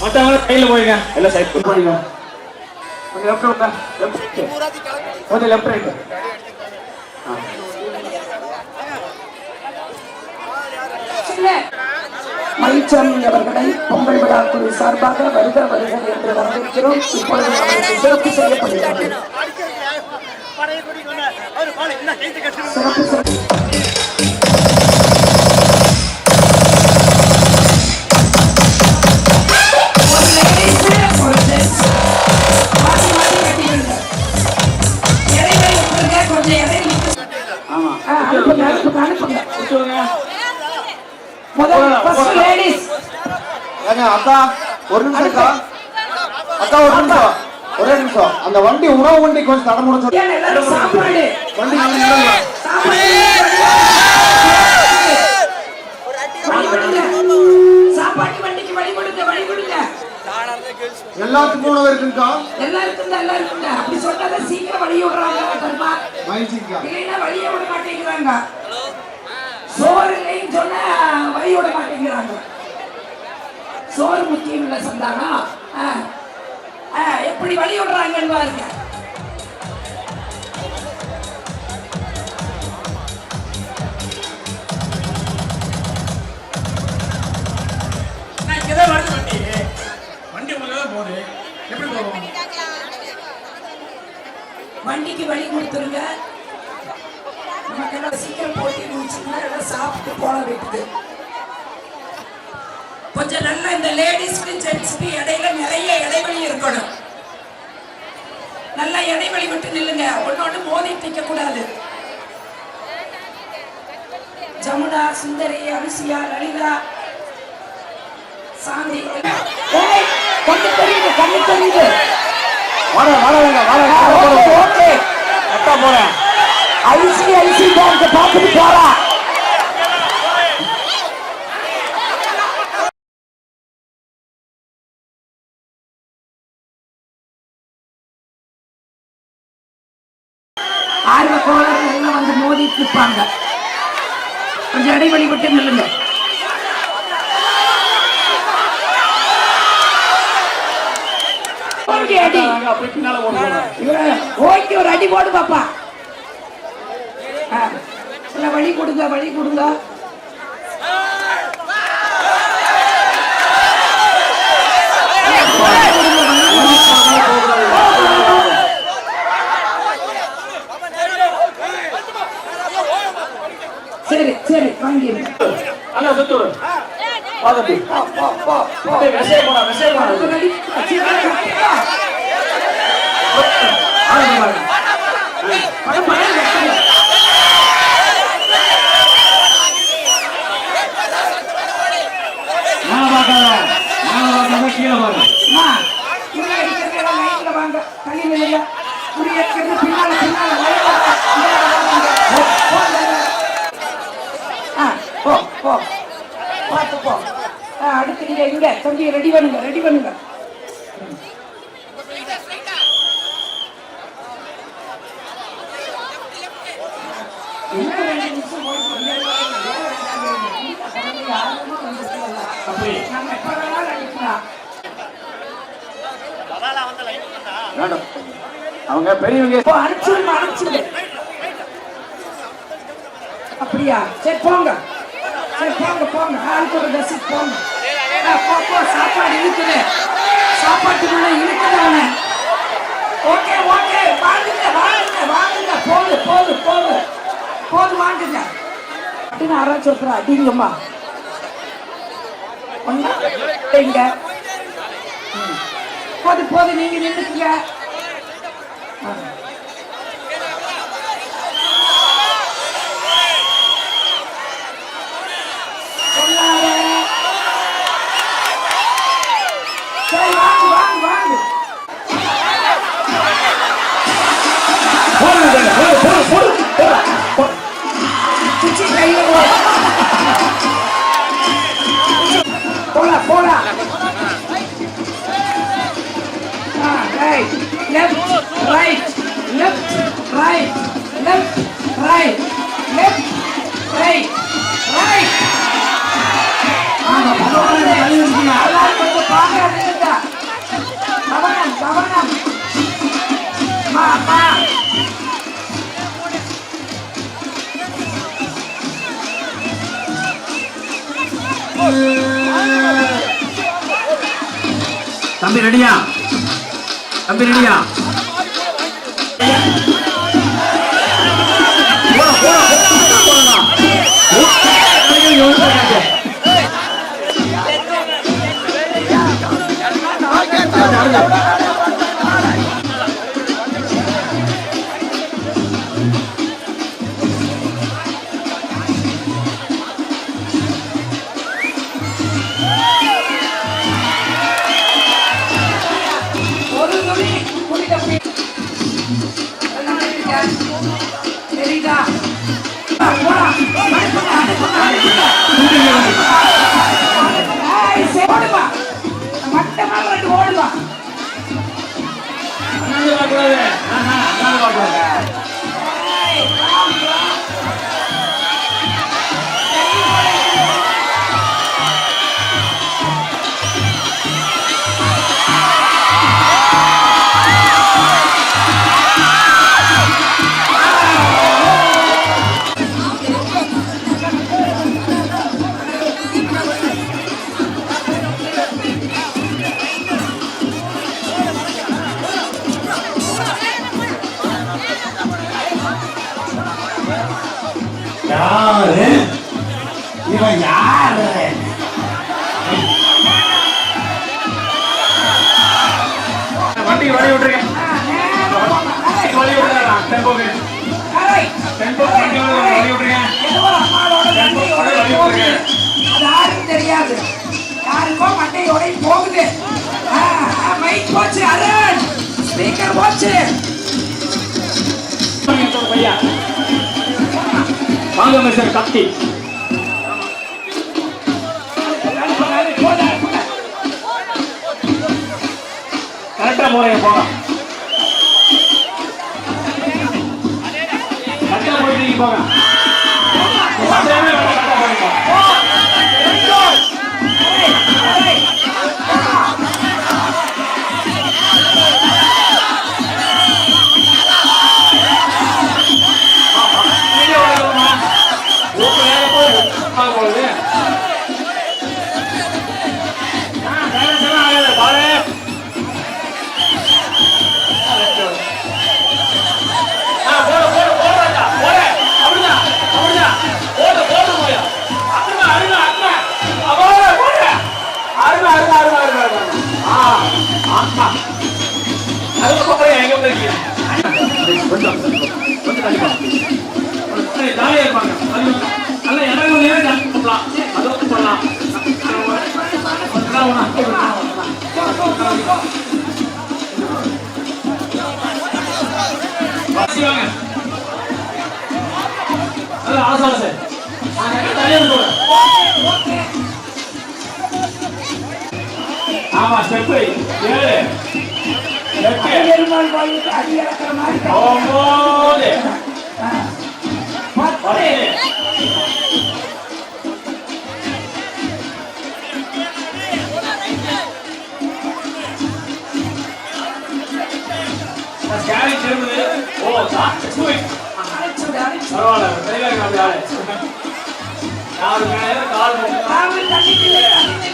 மற்றவங்க கையில போயிங்க எல்லாம் சைட் போயிங்க கொஞ்சம் லெஃப்ட் விட்டா லெஃப்ட் கொஞ்சம் லெஃப்ட் ரைட் மயில்சாமி அவர்களை பொங்கல் விழா குழு சார்பாக வருக வருக என்று வரவேற்கிறோம். இப்பொழுது சிறப்பு செய்யப்படுகிறது அக்கா ஒரு நிமிஷம் அக்கா. அக்கா ஒரு நிமிஷம். ஒரே நிமிஷம். அந்த வண்டி உணவு வண்டி கொஞ்சம் எல்லாரும் சாப்பாடு? வண்டி எல்லாத்துக்கும் உணவு இருக்குங்கக்கா எல்லாருக்கும் தான் எல்லாருக்கும் தான். அப்படி சொன்னாதான் சீக்கிரம் வழி விடுறாங்க தர்மா மகிழ்ச்சிக்கா இல்லைன்னா வழிய விட மாட்டேங்கிறாங்க. சோறு இல்லைன்னு சொன்னா வழி விட மாட்டேங்கிறாங்க. சோறு முக்கியம் இல்லை. ஆ, எப்படி வழி விடுறாங்கன்னு பாருங்க. வண்டிக்கு வழி கொடுத்துருங்க. நமக்கெல்லாம் சீக்கிரம் போட்டி முடிச்சுன்னா எல்லாம் சாப்பிட்டு போன வீட்டுக்கு கொஞ்சம் நல்லா இந்த லேடிஸ்க்கு ஜென்ட்ஸ்க்கு இடையில நிறைய இடைவெளி இருக்கணும். நல்லா இடைவெளி விட்டு நில்லுங்க. ஒன்னொன்னு மோதி நிற்க கூடாது. ஜமுனா சுந்தரி அரிசியா லலிதா சாந்தி. கண்ணு தெரியுது கண்ணு தெரியுது. கரெக்டா போறேன் ஐசிஐசி பேங்க் பார்த்துட்டு போலாம் கொஞ்சம் இடைவெளி விட்டு நில்லுங்க. அடி ஓகே ஒரு அடி போடு பாப்பா. வழி கொடுங்க வழி கொடுங்க. சரி சரி வாங்கிடுங்க அண்ணா சுத்து பாதம்பி அப்படியே மெசேஜ் போடா மெசேஜ் போடா. ஆரம்பி பாருங்க படம் படம் கட்டுங்க. நான் பார்க்காத நான் பார்க்காத கீழே பாருங்க அம்மா, உள்ள இருக்கிறது எல்லாம் லைன்ல வாங்க. தள்ளி நில்லுங்க. உள்ள இருக்கிறது பின்னால, பின்னால, லைன்ல வாங்க. பின்னால வாங்க. போ, போ, லைன்ல. ஆ, போ, போ. பார்த்து போ. நீங்க இங்க தம்பி ரெடி பண்ணுங்க ரெடி பண்ணுங்க. அவங்க பெரியவங்க அப்படியா? சரி போங்க. சரி போங்க போங்க. ஆளுக்கு ஒரு போங்க. ஆ, போ சாப்பாடு இழுக்குது சாப்பாட்டுக்குள்ள இழுக்குது ஓகே ஓகே வாங்குங்க வாங்குங்க வாங்குங்க. போது போது போது போது வாங்குங்க. அப்படின்னு யாராச்சும் ஒருத்தர் அடிங்கம்மா. ஒண்ணா? போது போது நீங்க நின்றுக்குங்க. 되잖아. 보여, 보여, 보여, 보여. 보라, 보라. Right, left, right, left, right, left, right, left, right, right. 아, 나 바로 가는 거 아니었구나. 나 이거 바로 가야 되겠다. 가방아, 가방아. 마, 마. ரெடியா தம்பி ரெடியா Yeah. வழி விட்டுருங்க. வழி விட்டுருங்க. டெம்போக்கு டெம்போ வழி விட்டுருங்க. வழி விட்டுருங்க. யாருக்கும் தெரியாது. யாருக்கோ மண்டையோட போகுது. மைக் போச்சு அருண். ஸ்பீக்கர் போச்சு. பையா வாங்க மிஸ்டர் கத்தி. முறையை போகணும் கட்ட போட்டு போங்க. Oh, yeah. ஜாலியாக இருப்பாங்க நல்ல இடங்களே டான்ஸ் பண்ணலாம் அதுவும் பண்ணலாம் வாசிவாங்க நல்ல ஆசால சார் ஆமா ஸ்டெப் ஏழு எட்டு. பெருமாள் கோயிலுக்கு அடி இறக்குற மாதிரி பரவாயில்ல தலைவர் கால் கால் தண்ணி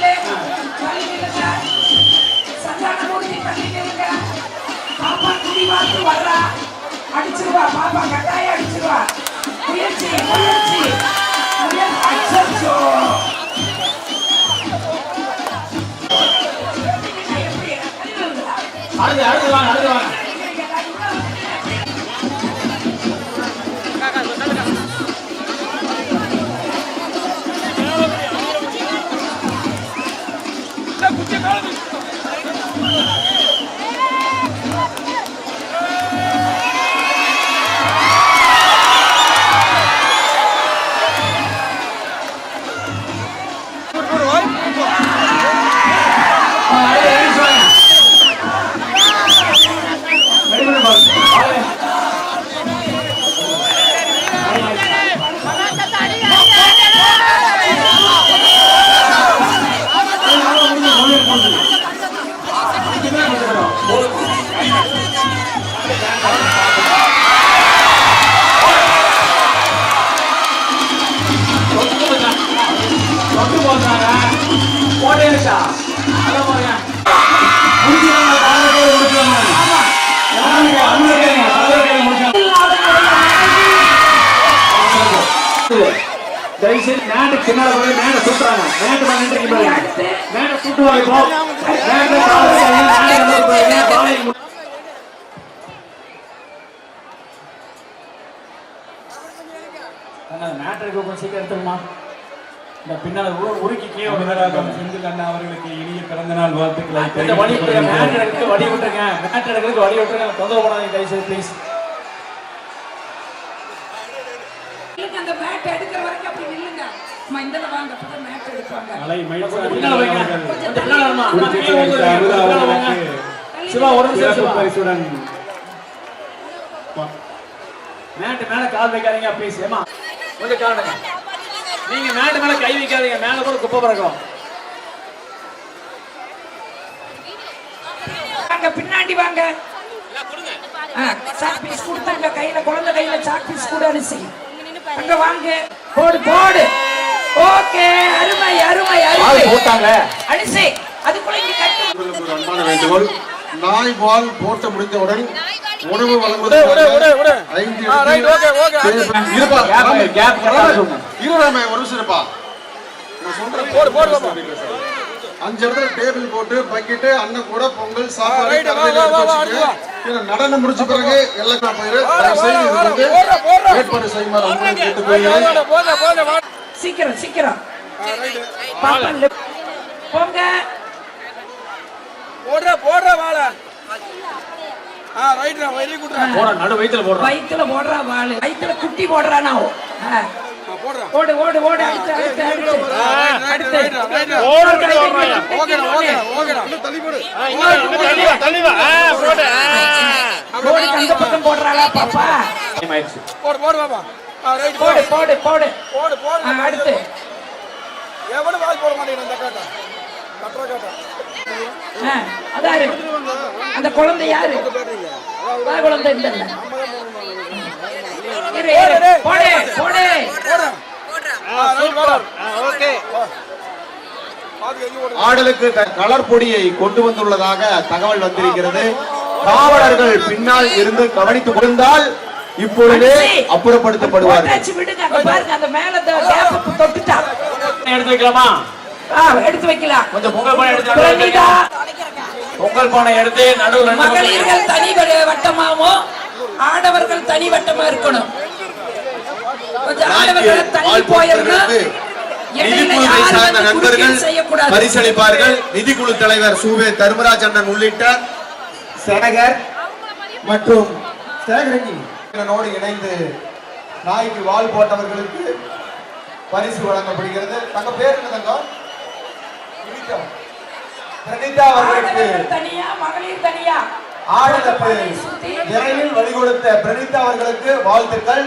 தயவு செய்து பின்னால போய் மேட்டை சுட்டுறாங்க மேட்டு பாருங்க. மேட்டை சுட்டுவாங்க இப்போ மேட்டை கால் வைக்காதீங்க, மேட்டை நம்பர் போடுங்க, காலை மு- அண்ணா, மேட்டை கொஞ்சம் சீக்கிரம் எடுத்துக்கமா இந்த பின்னால உரு- உருக்கி கீழே. செந்தில் அண்ணா அவர்களுக்கு இனிய பிறந்த நாள் வாழ்த்துக்களை வழி விட்டுருங்க. மேட் கொள்கிறேன். எடுக்கிறதுக்கு வழி விட்டுருங்க. மேட் எடுக்கிறதுக்கு வழி விட்டுருங்க. தொந்தரவு பண்ணாதீங்க தயவு செய்து ப்ளீஸ் இல்லைங்க, அந்த மேட் எடுக்கிற வரைக்கும் அப்படி நில்லுங்க அம்மா இந்தல வாங்க அப்பதான் மேட் எடுப்பாங்க மலை மயில்சாமி பின்னால வைங்க அவர்கள் கொஞ்சம் பின்னால வரமா அம்மா, குறித்து கீழே வைத்த ஊத்துறீங்க. அமுதா பின்னால வாங்க. அவர்களுக்கு சிவா ஒரு நிமிஷம் சிறப்பு மேல கால் வைக்காதீங்க ப்ளீஸ் ஏமா கொஞ்சம் கால் நீங்க மேட் மேல கை வைக்காதீங்க. மேல கூட குப்பை பறக்கும். பின்னாடி வாங்க. சாக் பீஸ் கொடுத்தாங்க கையில குழந்தை கையில சாக் பீஸ் கூட அரிசி அங்க வாங்க. போடு போடு. ஓகே அருமை அருமை அருமை. போட்டாங்க. அரிசி அதுக்குள்ள இங்க கட்டு. உங்களுக்கு ஒரு அன்பான வேண்டுகோள். நாய் வால் போட்ட முடிந்தவுடன் உணவு வழங்குவது ஐந்து இடத்தில் இருப்பா. Gap, ராமே, gap correct ஆ ராமே, சொல்லுங்க. இரு ராமே, ஒரு நிமிஷம் இருப்பா அஞ்சு இடத்துல டேபிள் போட்டு பக்கெட்டு அண்ணன் கூட பொங்கல் சாப்பாடு நடனம் முடிச்ச பிறகு எல்லாம் போயிரு. ஏற்பாடு செய்யுமாறு கேட்டுக்கொள்கிறேன். சீக்கிரம் சீக்கிரம். போங்க. போடுற போடுற வாழ. ஆ ரைட்ரா வெரி குட் போற நடு வயித்துல போடுறோம் வயித்துல போடுறா வாளு வயித்துல குட்டி போடுறானா ஓடு ஓடு ஓடு. அடுத்து அடுத்து அடுத்து. ஓடு அந்த பக்கம் போடுறாளா பாப்பா? போடு போடு பாப்பா. போடு போடு. போடு போடு. போடு ஆ, அடுத்து. எவனும் வாய் போட மாட்டேங்கிறான் இந்த காட்டா. கட்டுற காட்டா. ஆ, அதாரு அந்த குழந்தை யாரு? குழந்தை இல்ல. போடு போடு ஆடலுக்கு கலர் பொடியை கொண்டு வந்துள்ளதாக தகவல் வந்திருக்கிறது. காவலர்கள் பின்னால் இருந்து கவனித்துக் கொண்டால் இப்பொழுதே தொட்டுட்டா. எடுத்து வைக்கலாமா? ஆ, எடுத்து வைக்கலாம். கொஞ்சம் பொங்கல் பானை எடுத்து. பொங்கல் பானை எடுத்து நடுவில். மகளிர்கள் தனி வ- வட்டமாவும் ஆடவர்கள் தனி வட்டமா இருக்கணும். கொஞ்சம் ஆடவர்கள் தள்ளி வந்து நண்பர்கள் பரிசளிப்பார்கள். நிதிக்குழு தலைவர் சூவே தர்மராஜ் அண்ணன் உள்ளிட்ட சேகர் மற்றும் சேகரனோடு இணைந்து நாய்க்கு வால் போட்டவர்களுக்கு பரிசு வழங்கப்படுகிறது. தங்க பேர் என்ன பிரிதா. பிரணீதா அவர்களுக்கு மகளிர் தனியா. ஆடலுக்கு விரைவில் வழி கொடுத்த பிரணீதா அவர்களுக்கு வாழ்த்துக்கள்.